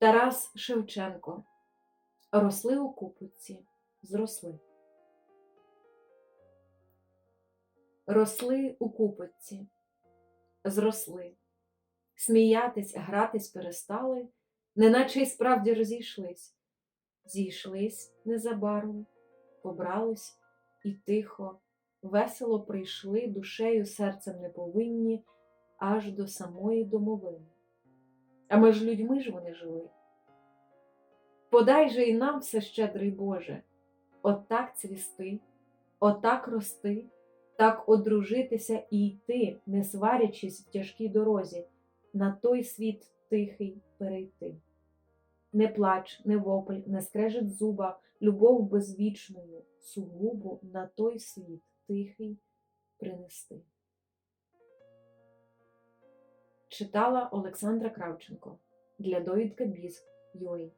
Тарас Шевченко. Росли у купиці, зросли. Росли у купиці, зросли. Сміятись, гратись перестали, неначе й справді розійшлись. Зійшлись незабаром, побрались і тихо, весело прийшли душею серцем неповинні аж до самої домовини. А між людьми ж вони жили. Подай же і нам все щедрий Боже, отак цвісти, отак рости, так одружитися і йти, не сварячись в тяжкій дорозі, на той світ тихий перейти. Не плач, не вопль, не скрежет зуба, любов безвічною, сугубу на той світ тихий принести. Читала Олександра Кравченко. Для довідка Біз.UA